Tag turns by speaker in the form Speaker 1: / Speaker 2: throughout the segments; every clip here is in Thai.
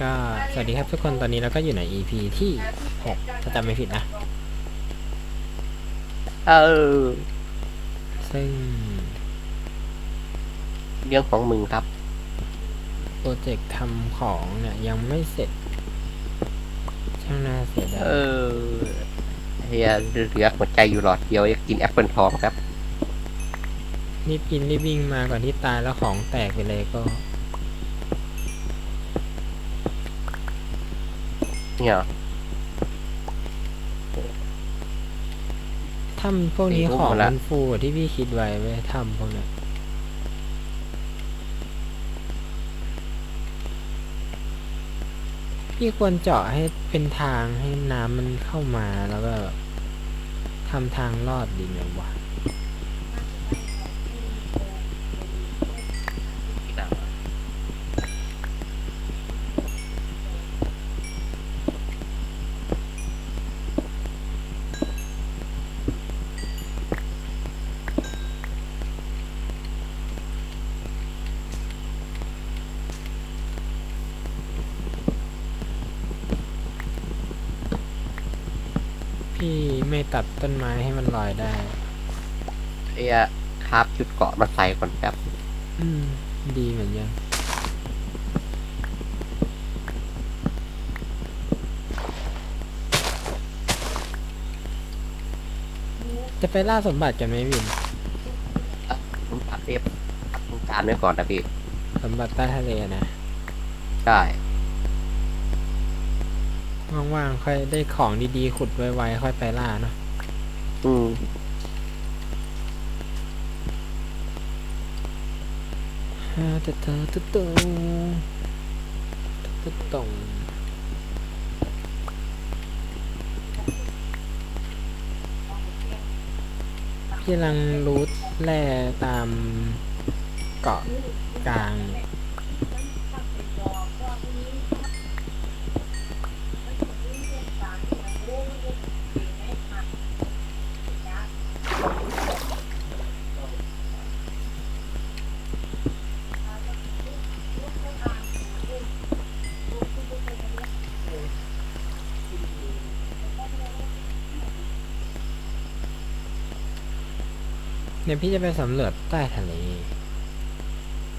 Speaker 1: ก็สวัสดีครับทุกคนตอนนี้เราก็อยู่ใน EP ที่6ถ้าจำไม่ผิดนะ
Speaker 2: เออ
Speaker 1: ซึ่ง
Speaker 2: เรื่องของมึงครับ
Speaker 1: โปรเจกต์ทำของเนี่ยยังไม่เสร็จ ช่างน่าเสียดา
Speaker 2: เอยอเฮียเหลือหัวใจอยู่หลอดเดียวอยากกินแอปเปิลทองครับ
Speaker 1: รีบกินรีบวิ่งมาก่อนที่ตายแล้วของแตกไปเลยก็
Speaker 2: เนี่ย
Speaker 1: ถ้ำพวกนี้
Speaker 2: สี่ทุ่ม
Speaker 1: ของ
Speaker 2: หมดละ
Speaker 1: มันฟูกว่าที่พี่คิดไว้ไว้ยถ้ำพวกเนี้ยพี่ควรเจาะให้เป็นทางให้น้ำมันเข้ามาแล้วก็แบบทำทางลอดดีไหมวะ พี่ไม่ ตัดต้นไม้ให้มันลอยได้
Speaker 2: เฮียคาบชุดเกาะมาใส่ก่อนครับ
Speaker 1: อืม ดีเหมือนกันจะไปล่าสมบัติกันไหมวิน
Speaker 2: ผมตัดเรียบต้องการไว้ก่อนนะพี่
Speaker 1: สมบัติใต้ทะเลนะ
Speaker 2: ใช่
Speaker 1: ว่างๆค่อยได้ของดีๆ ขุดไวๆค่อยไปล่าเนาะ
Speaker 2: อืม
Speaker 1: ฮาตะตะตะตงตะตงพี่กำลังรูทแร่ตามเกาะกลาง เนี่ยเนี่ยพี่จะไปสำรวจใต้ทะเล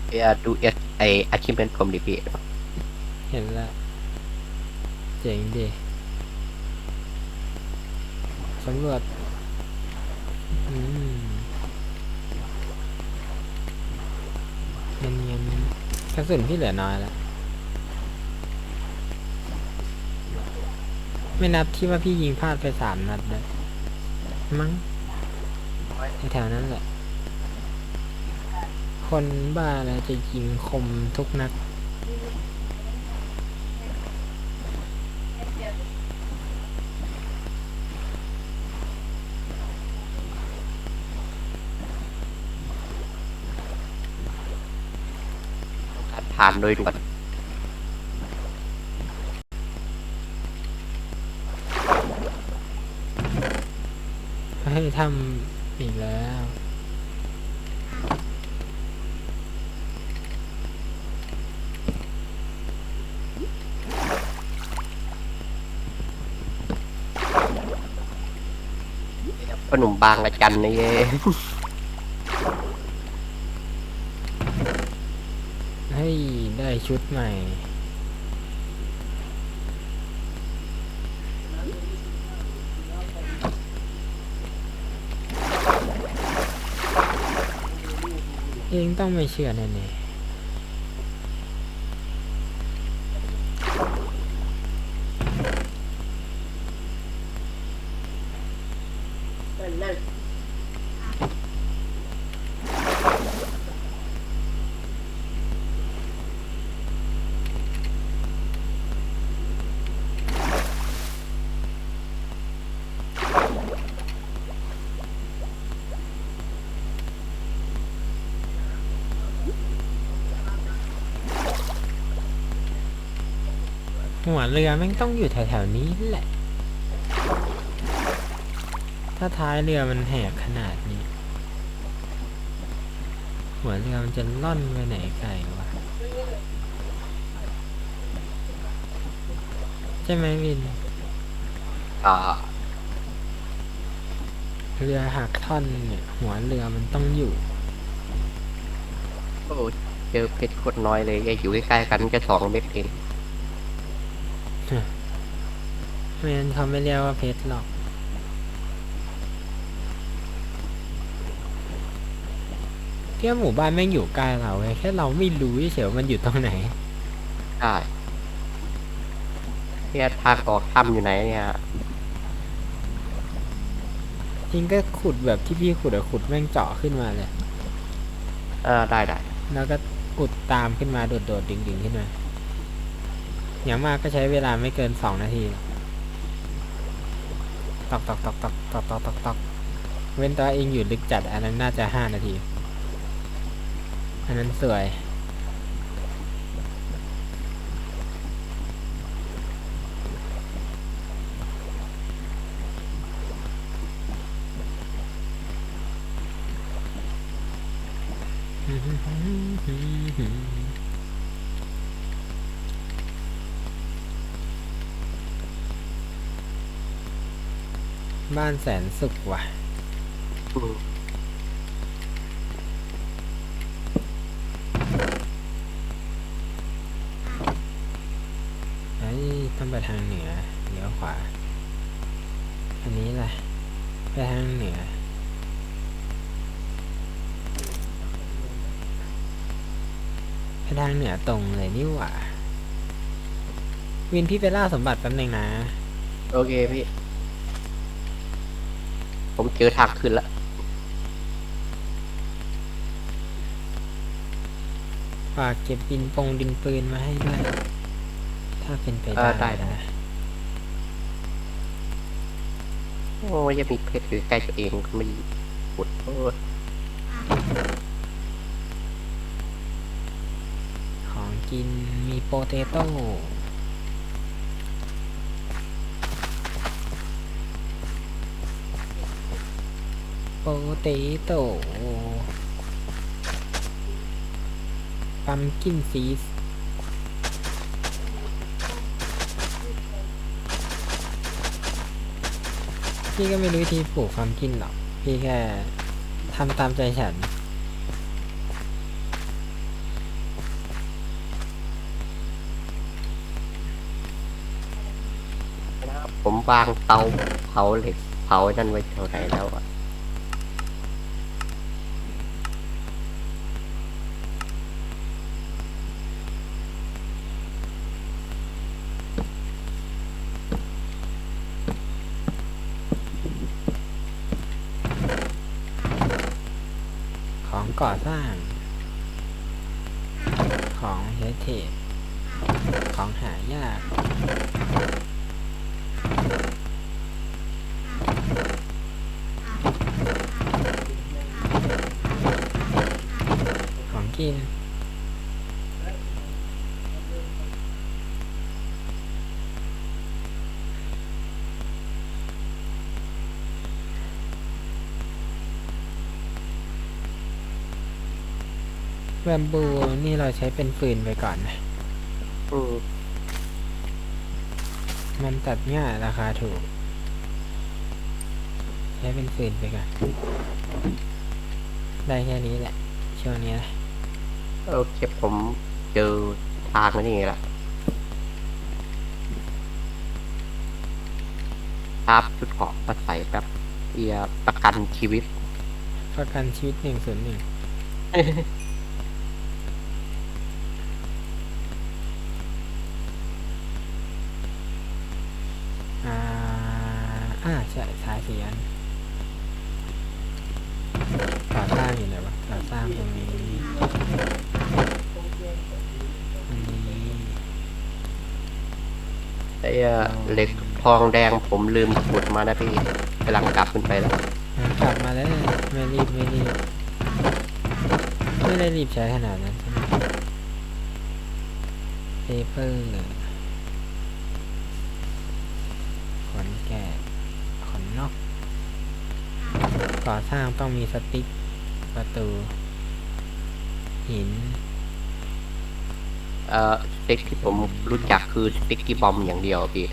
Speaker 2: เฮียดูเอสไออาชิเมนผมดิพี่
Speaker 1: เห็นแล้วเจ๋งดีสำรวจอืมเงียนเงียนๆกระสุนพี่เหลือน้อยแล้วไม่นับที่ว่าพี่ยิงพลาดไปสามนัดเลยมั้ง แถวๆนั้นแหละ คนบ้าแล้วจะยิงคมทุกนัด
Speaker 2: การผ่านโดยด่วน
Speaker 1: ให้ทำ อีกแล้ว
Speaker 2: ขนมบางกระจันนี่เย้
Speaker 1: ให้ได้ชุดใหม่ เองต้องไม่เชื่อแน่ๆ หัวเรือแม่งต้องอยู่แถวๆนี้แหละ ถ้าท้ายเรือมันแหกขนาดนี้ หัวเรือมันจะล่อนไปไหนไกลวะ ใช่ไหมวิน
Speaker 2: อ่า
Speaker 1: เรือหักท่อนเนี่ย หัวเรือมันต้องอยู่
Speaker 2: โอ้เจอเพชรโคตรน้อยเลยไอ้อยู่ใกล้ๆกันแค่สองเม็ดเอง
Speaker 1: ไม่งั้นเขาไม่เรียกว่าเพชรหรอกเที่ยหมู่บ้านแม่งอยู่ใกล้เราเว้ยแค่เราไม่รู้เฉยๆว่ามันอยู่ตรงไหน
Speaker 2: ใช่เนี่ยทางออกถ้ำอยู่ไหนเนี่ย
Speaker 1: จริงก็ขุดแบบที่พี่ขุดอะขุดแม่งเจาะขึ้นมาเลย
Speaker 2: อ่าได้ได้
Speaker 1: แล้วก็อุดตามขึ้นมาโดดๆดิ่งๆขึ้นมา อย่างมากก็ใช้เวลาไม่เกินสองนาทีหรอกต อกตอกตอกตอกตอกตอกตอกตอกเว้นตัวเองอยู่ลึกจัด อันนั้นน่าจะห้านาที อันนั้นสวย บ้านแสนสุขว่ะ
Speaker 2: อืม
Speaker 1: เอ้ต้องไปทางเหนือเลี้ยวขวา อันนี้แหละไปทางเหนือ ไปทางเหนือตรงเลยนี่หว่า วินพี่ไปล่าสมบัติแป๊บนึงนะ
Speaker 2: โอเคพี่ ผมเจอทางขึ้นแล้ว
Speaker 1: ฝากเก็บดินปงดินปืนมาให้ด้วย ถ้าเป็นไป
Speaker 2: เอ
Speaker 1: ได้
Speaker 2: อได้ได้
Speaker 1: นะ
Speaker 2: โอ้ยยังมีเพชรอยู่ใกล้ตัวเองก็ไม่ขุดโอ้ย
Speaker 1: ของกินมีโปเตโต้ โปเตโตปัมกินซีสพี่ก็ไม่รู้วิธีปลูกความกินหรอก พี่แค่ทำตามใจฉัน
Speaker 2: ผมวางเตาเผาเหล็กเผานั่นไว้เท่าไหร่แล้วอะ
Speaker 1: ของ ก่อสร้าง ของเฮเทของหายาก ของกิน แบมบูนี่เราใช้เป็นฟืนไปก่อนนะ
Speaker 2: อืม
Speaker 1: มันตัดง่ายราคาถูก ใช้เป็นฟืนไปก่อนได้แค่นี้แหละ ช่วงนี้นะ
Speaker 2: โอเคผมเจอทางแล้วนี่ละครับชุดเกราะมาใส่แบบเอียประกันชีวิต
Speaker 1: ประกันชีวิตหนึ่งศูนย์หนึ่งอ่า อ่าใช่สายสีอันก่อสร้างอยู่ไหนวะก่อสร้างตรงนี้อันนี้
Speaker 2: ไอ้เอ่อเหล็กทองแดงผมลืมขุดมานะพี่กำลังกลับขึ้นไปแล้ว
Speaker 1: อะกลับมาแล้วไม่รีบไม่รีบไม่ได้รีบใช้ขนาดนั้นใช่ไหมเปเปอร์ขนแกะขนนก ก่อสร้างต้องมีสติ๊กประตู หิน
Speaker 2: เอ่อสเต็กที่ผมรู้จักคือสเต็กกี้บอมอย่างเดียวพี่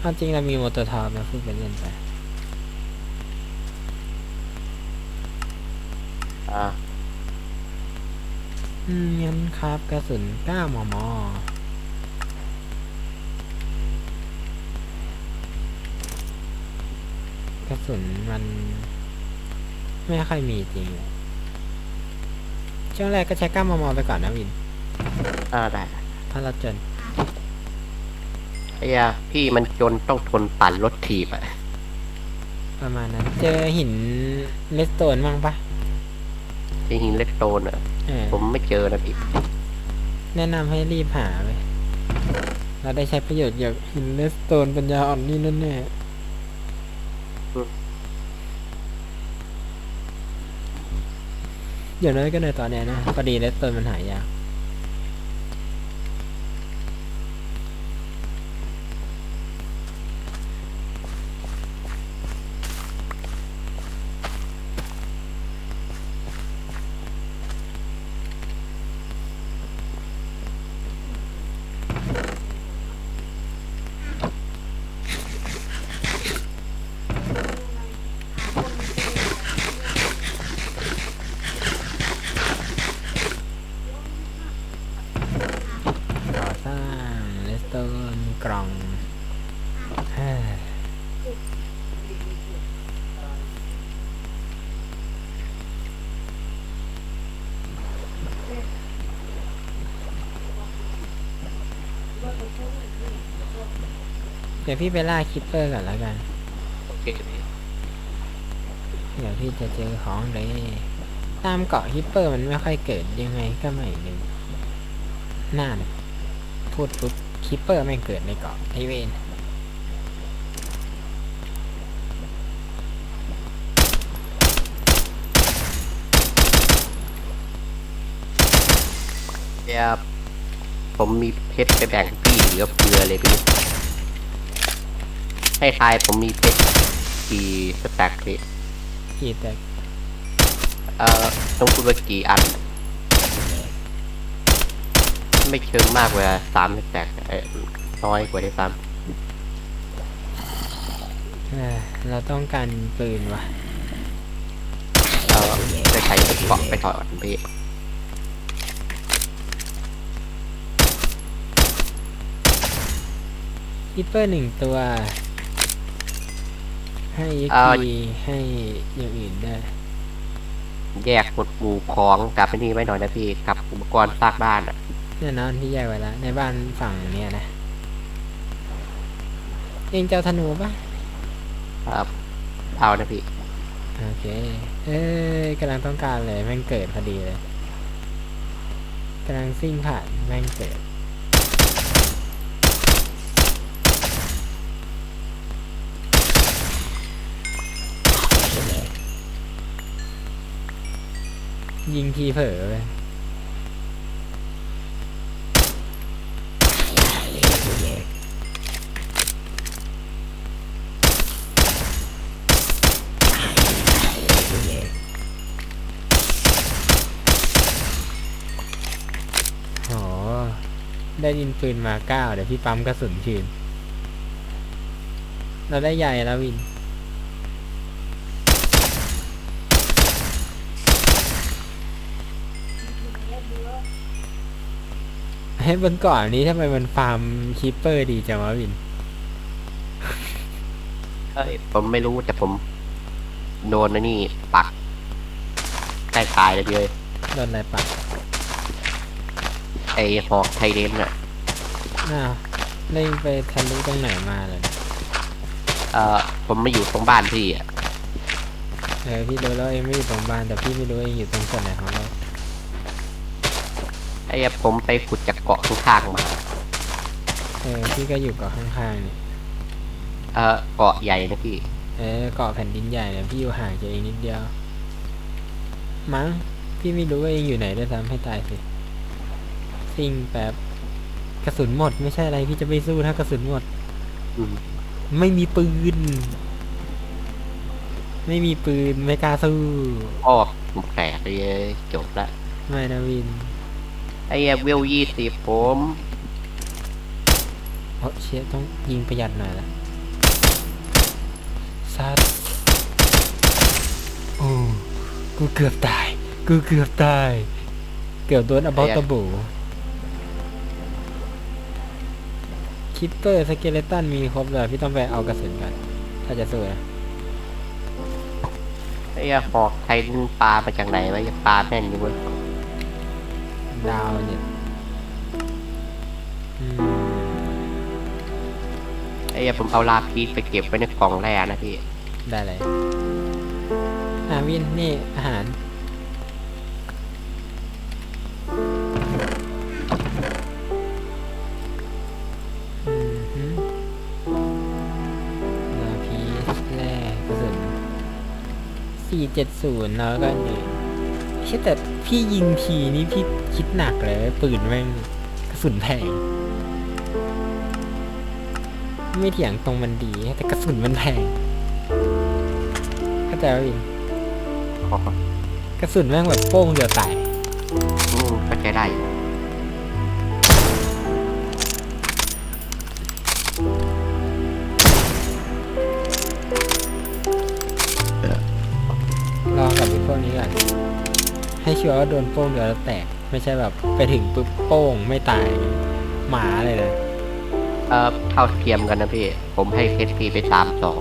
Speaker 1: เอาจริงเรามีโมโตทอปนะพูดไปเล่นไป
Speaker 2: อ่า
Speaker 1: อืมงั้นครับกระสุน9มมกระสุนมัน ไม่ค่อยมีจริงเลยช่วงแรกก็ใช้9มมไปก่อนนะวิน
Speaker 2: อ่าได้
Speaker 1: ถ้าเราจน
Speaker 2: ไอ้ยาพี่มันจนต้องทนปั่นรถถีบอะ
Speaker 1: ประมาณนั้น เจอหินเลสโตนบ้างปะ
Speaker 2: ไอหินเล็กโตนอะ
Speaker 1: เออ
Speaker 2: ผมไม่เจอนะพี่
Speaker 1: แนะนำให้รีบหาไปเราได้ใช้ประโยชน์จากหินเลสโตนปัญญาอ่อนนี่แน่ๆ อย่างน้อยก็ในตอนนี้นะพอดีเลสโตนมันหายาก ก่อสร้างเลสโตนกล่องเฮ้ยเดี๋ยวพี่ไปล่าคิปเปอร์ก่อนแล้วกัน
Speaker 2: โอเคพี่
Speaker 1: เดี๋ยวพี่จะเจอของเลยตามเกาะฮิปเปอร์มันไม่ค่อยเกิดยังไงก็ไม่รู้น่านพูดปุ๊บคิปเปอร์ไม่งเกิดในเกาะไอเวน
Speaker 2: ไอ้ยาผมมีเพชรไปแบ่งพี่เหลือเฟือเลยพี่ ให้ทายผมมีเพชรกี่สแต็กพี่
Speaker 1: กี่แต่
Speaker 2: เอ่อต้องพูดว่ากี่อัน ไม่เชิงมากกว่าสามสแต็กเอ่อน้อยกว่าที่สาม
Speaker 1: เอ้อเราต้องการปืนว่ะ
Speaker 2: เอ่อไปใช้เกาะไปถอดพี่
Speaker 1: ฮิปเปอร์หนึ่งตัว ให้ยีให้อย่างอื่นได้
Speaker 2: แยกหมวดหมู่ของกับไอ้นี่ไว้หน่อยนะพี่กับอุปกรณ์สร้างบ้านอะ
Speaker 1: แน่นอนที่แยกไว้แล้วในบ้านฝั่งเนี่ยนะ เองเจ้าธนูปะ
Speaker 2: ครับเอานะพี่
Speaker 1: โอเค เอ้ยกำลังต้องการเลยแม่งเกิดพอดีเลยกำลังซิ่งผ่านแม่งเกิด ยิงทีเผลอไปโหได้ยินปืนมาเก้าเดี๋ยวพี่ปั๊มกระสุนคืน เราได้ใหญ่แล้ววิน ให้บนเก่อนนี้ทำไมมันฟาร์มคีปเปอร์ดีจังวะวิน
Speaker 2: เอ้ยผมไม่รู้แต่ผมโดนนะนี่ปักใกล้ตายเลยพี่เลย
Speaker 1: โดนอะไรปะ
Speaker 2: ไอหอกไทเดนอะ
Speaker 1: อ้าวเล่งไปทะลุตรงไหนมาเลย
Speaker 2: เอ่อผมไม่อยู่ตรงบ้านพี่อะ
Speaker 1: เออพี่รู้แล้วเองไม่อยู่ตรงบ้านแต่พี่ไม่รู้เองอยู่ตรงส่วนไหนของโลก
Speaker 2: ไอ้ผมไปขุดจากเกาะข้างๆมา
Speaker 1: เออพี่ก็อยู่เกาะข้างๆเนี่ย
Speaker 2: เอ่อเกาะใหญ่นะพี่
Speaker 1: เออเกาะแผ่นดินใหญ่เนี่ยพี่อยู่ห่างจากเองนิดเดียว มั้งพี่ไม่รู้ว่าเองอยู่ไหนด้วยซ้ำให้ตายสิซิ่งแป๊บกระสุนหมดไม่ใช่อะไรพี่จะไม่สู้ถ้ากระสุนหมด
Speaker 2: อืม
Speaker 1: ไม่มีปืน ไม่มีปืนไม่กล้าสู้
Speaker 2: อ้อผมแตกเลยจบละ
Speaker 1: ไม่นะวิน
Speaker 2: ไอ้เหี้ยเวลยี่สิบผม
Speaker 1: เพราะเชียต้องยิงประหยัดหน่อยละซัดโอ้กูเกือบตาย กูเกือบตาย เกือบโดนอบอตบูคิปเปอร์สเกเลตันมีครบเลยพี่ต้องไปเอากระสุนกัน ถ้าจะสู้นะ
Speaker 2: ไอ้เหี้ยหอกไทยปลามาจากไหนวะยังปลาแม่นอยู่เว้ย
Speaker 1: ดาวเนี่ยอืม
Speaker 2: ไอ้เหี้ยผมเอาลาพีชไปเก็บไว้ในกล่องแร่นะพี่
Speaker 1: ได้เลยอาวิน นี่อาหาร อืมฮึลาพีสแร่กระสุนสี่เจ็ดศูนย์แล้วก็นี่ใช่แต่พี่ยิงทีนี่พี่คิดหนักเลยปืนแม่งกระสุนแพง ไม่เถียงตรงมันดี แต่กระสุนมันแพงเข้าใจไหมวิน
Speaker 2: ขอก
Speaker 1: ระสุนแม่งแบบโป้งเดียวตาย
Speaker 2: อืมเข้าใจได้
Speaker 1: ให้ชัวร์ว่าโดนโป้งเดียวแล้วแตก ไม่ใช่แบบไปถึงปุ๊บโป้งไม่ตายหมาเลยนะ
Speaker 2: เอ่อเท่าเทียมกันนะพี่ ผมให้เพชรพี่ไปสามสอง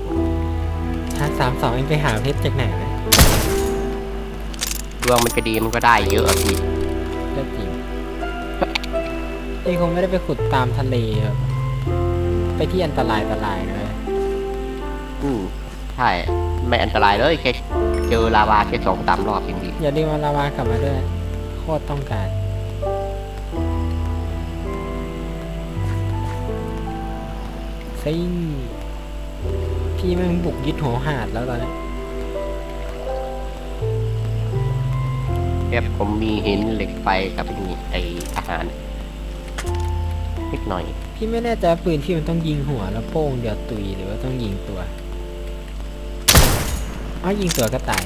Speaker 1: ถ้าสามสองเองไปหาเพชรจากไหนนะ
Speaker 2: ดวงมันจะดีมันก็ได้เยอะอะพี่
Speaker 1: ก็จริงเองคงไม่ได้ไปขุดตามทะเลแบบไปที่อันตรายอันตรายนะ
Speaker 2: อืมใช่ ไม่อันตรายเลยแค่ เจอลาวาแค่สองสามรอบเองดี
Speaker 1: อย่าลืมเอาลาวากลับมาด้วย โคตรต้องการ ซิงพี่แม่งบุกยึดหัวหาดแล้วตอนนี้
Speaker 2: แค่ผมมีหินเหล็กไฟกับไอ้นี่ไออาหารนิดหน่อย
Speaker 1: พี่ไม่แน่ใจว่าปืนพี่มันต้องยิงหัวแล้วโป้งเดียวตุยหรือว่าต้องยิงตัว อ๋อยิงตัวก็ตาย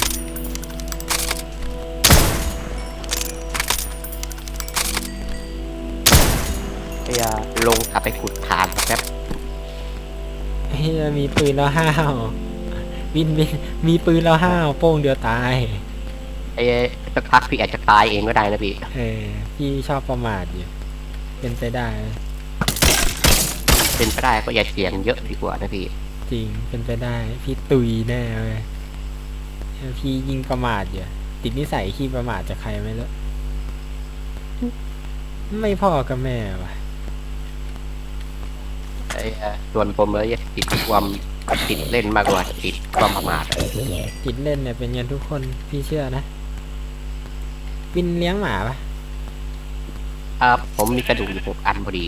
Speaker 2: พยายามลงกลับไปขุดฐานแป๊บ
Speaker 1: เฮ้ยมีปืนแล้วห้าววินวินมีปืนแล้วห้าวโป้งเดียวตาย
Speaker 2: ไอ้สักพักพี่อาจจะตายเองก็ได้นะพี่
Speaker 1: เออพี่ชอบประมาทอยู่ เป็นไปได้
Speaker 2: เป็นไปได้ก็อย่าเสี่ยงเยอะดีกว่านะพี่
Speaker 1: จริงเป็นไปได้ พี่ตุยแน่เลยเออ พี่ยิงประมาทอยู่ติดนิสัยขี้ประมาทจากใครไม่รู้ไม่พ่อกับแม่ว่ะ
Speaker 2: ไอ้เอ่อส่วนผมเลยติดความติดเล่นมากกว่าติดความประมาทอะ
Speaker 1: ติดเล่นเนี่ยเป็นกันทุกคนพี่เชื่อนะวินเลี้ยงหมาปะ
Speaker 2: ครับผมมีกระดูกอยู่หกอันพอดี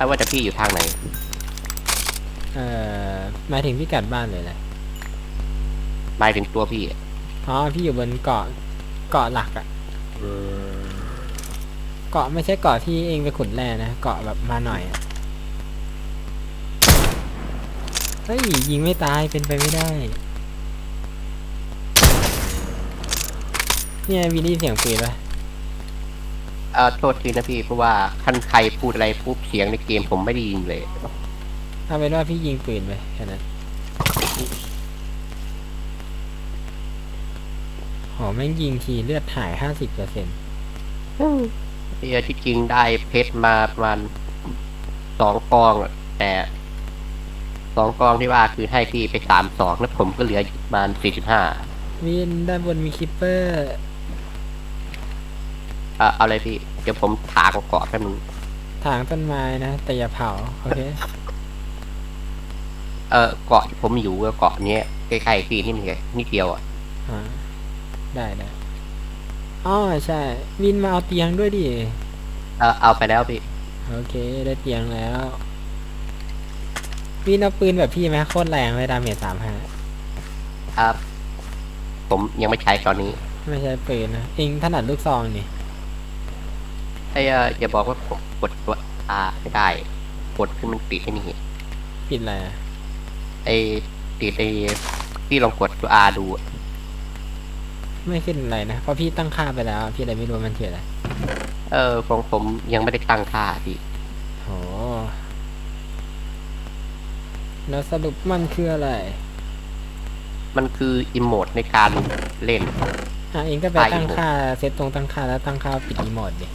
Speaker 2: ถ้าว่าจะพี่อยู่ทางไหน
Speaker 1: เอ่อหมายถึงพี่กัดบ้านเลยแหละ
Speaker 2: หมายถึงตัวพี่อะ
Speaker 1: อ๋อ พี่อยู่บนเกาะ เกาะหลักอะเกาะไม่ใช่เกาะที่เองไปขุดแร่นะ เกาะแบบมาหน่อยอะเฮ้ย ยิงไม่ตาย เป็นไปไม่ได้ เนี่ยวินได้ยินเสียงปืนปะ
Speaker 2: เอ่อโทษทีนะพี่เพราะว่าท่านใครพูดอะไรปุ๊บเสียงในเกมผมไม่ได้ยินเลย
Speaker 1: เอาเป็นว่าพี่ยิงปืนไปแค่นั้นโหแม่งยิงทีเลือดหายห้าสิบเปอร์เซ็นต์
Speaker 2: เฮียที่จริงได้เพชรมาประมาณสองกองอะแต่สองกองที่ว่าคือให้พี่ไปสามสองแล้วผมก็เหลืออยู่ประมาณสี่สิบห้า
Speaker 1: วินด้านบนมีคิปเปอร์
Speaker 2: เอ่อเอาเลยพี่ เดี๋ยวผมถากเกาะแป๊บนึง
Speaker 1: ถางต้นไม้นะ แต่อย่าเผา โอเค
Speaker 2: เออเกาะที่ผมอยู่ก็เกาะเนี้ยใกล้ๆพี่นี่มันแค่นิดเดียวอะ
Speaker 1: อ่าได้ได้อ๋อใช่ วินมาเอาเตียงด้วยดิ
Speaker 2: เออเอาไปแล้วพี่
Speaker 1: โอเค ได้เตียงแล้ว วินเอาปืนแบบพี่ไหมโคตรแรงเลยดาเมจสามห้า
Speaker 2: ครับ ผมยังไม่ใช้ตอนนี้
Speaker 1: ไม่ใช่ปืนนะเองถนัดลูกซองนี่
Speaker 2: ไอ้เอ่ออย่าบอกว่าผมกดตัวอาไม่ได้ กดขึ้นมันติดไอ้นี่
Speaker 1: ปิดอะไรอะ
Speaker 2: ไอ้ติดไอ้พี่ลองกดตัว R ดูอะ
Speaker 1: ไม่ขึ้นอะไรนะ เพราะพี่ตั้งค่าไปแล้ว พี่เลยไม่รู้ว่ามันคืออะไร
Speaker 2: เออของผมยังไม่ได้ตั้งค่าพี่
Speaker 1: โหแล้วสรุปมันคืออะไร
Speaker 2: มันคืออิโมดในการเล่น
Speaker 1: อะเองก็ไป
Speaker 2: ไป
Speaker 1: ตั้งค่าเซตตรงตั้งค่าแล้วตั้งค่าปิดอีโมดดิ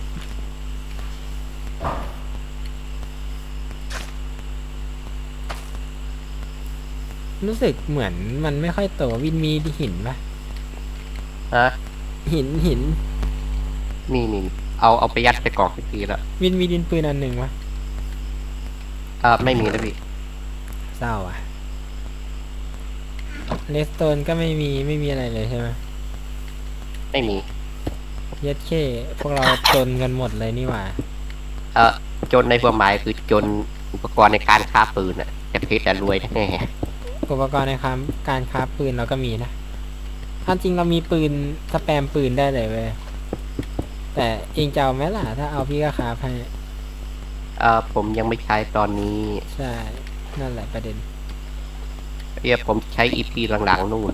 Speaker 1: รู้สึกเหมือนมันไม่ค่อยโตวินมีหินปะ
Speaker 2: ฮะ
Speaker 1: หินหิน
Speaker 2: นี่นี่เอาเอาไปยัดใส่กล่องสักทีแล้ว
Speaker 1: วินมีดินปืนอันหนึ่งวะ
Speaker 2: เออไม่มีแล้วพี่
Speaker 1: เศร้าอะเลสโตนก็ไม่มีไม่มีอะไรเลยใช่ไหม
Speaker 2: ไม่มี
Speaker 1: เย็ดเคพวกเราจนกันหมดเลยนี่หว่า
Speaker 2: เออจนในความหมายคือจนอุปกรณ์ในการค้าปืนอะแต่เพชรอะรวยแน่
Speaker 1: อุปกรณ์ในการการคราฟปืนเราก็มีนะอันจริงเรามีปืนสแปมปืนได้เลยเว้ยแต่เองจะเอาไหมล่ะ ถ้าเอาพี่ก็คราฟให้
Speaker 2: เออผมยังไม่ใช้ตอนนี้
Speaker 1: ใช่นั่นแหละประเด็น
Speaker 2: เอียผมใช้อีพีหลังๆนู่น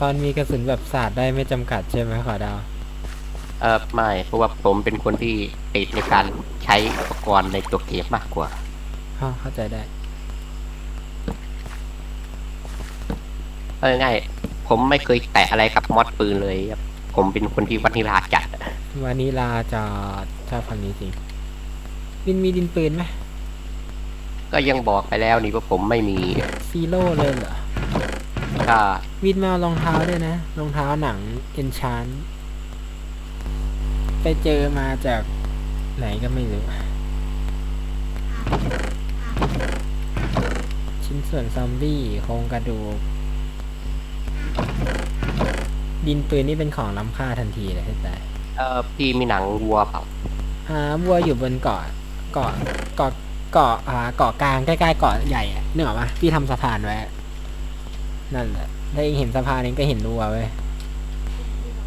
Speaker 1: ตอนมีกระสุนแบบสาดได้ไม่จำกัดใช่ไหมขอเดาว
Speaker 2: เออไม่เพราะว่าผมเป็นคนที่ติดในการใช้อุปกรณ์ในตัวเกมมากกว่า
Speaker 1: อ๋อเข้าใจได้
Speaker 2: เอาง่ายๆผมไม่เคยแตะอะไรกับมอดปืนเลยครับผมเป็นคนที่วันิลาจัดอะ
Speaker 1: วานิลาจอดชอบคำนี้จริงวินมีดินปืนไหม
Speaker 2: ก็ยังบอกไปแล้วนี่ว่าผมไม่มี
Speaker 1: ซีโร่เลยเหรอ
Speaker 2: ก็
Speaker 1: วินมาเอารองเท้าด้วยนะรองเท้าหนังเอนชานไปเจอมาจากไหนก็ไม่รู้ ชิ้นส่วนซอมบี้โครงกระดูก ดินปืนนี่เป็นของล้ำค่าทันทีเลยให้ตาย
Speaker 2: เออพี่มีหนังวัวเปล่า
Speaker 1: อ่าวัวอยู่บนเกาะเกาะเกาะเกาะอ่าเกาะกลางใกล้ๆเกาะใหญ่อะนึกออกปะพี่ทำสะพานไว้นั่นแหละถ้าเองเห็นสะพานเองก็เห็นวัวเว้ย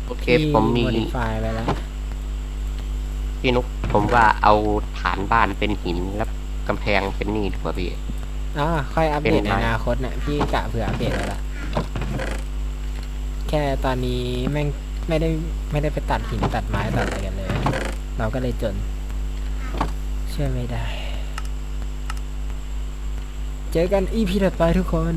Speaker 2: โอเค
Speaker 1: ที่
Speaker 2: ผมมี
Speaker 1: โมดิฟายไปแล้ว
Speaker 2: พี่นุกผมว่าเอาฐานบ้านเป็นหินแล้วกำแพงเป็นนี่ดีกว่าพี่
Speaker 1: อ๋อค่อยอัปเดต
Speaker 2: เป็น
Speaker 1: ใน
Speaker 2: ไม้
Speaker 1: อนาคตเนี่ยพี่กะเผื่ออัปเดตไว้ละ แค่ตอนนี้แม่งไม่ได้ไม่ได้ไปตัดหินตัดไม้ตัดอะไรกันเลย เราก็เลยจน เชื่อไม่ได้ เจอกันอีพีถัดไปทุกคน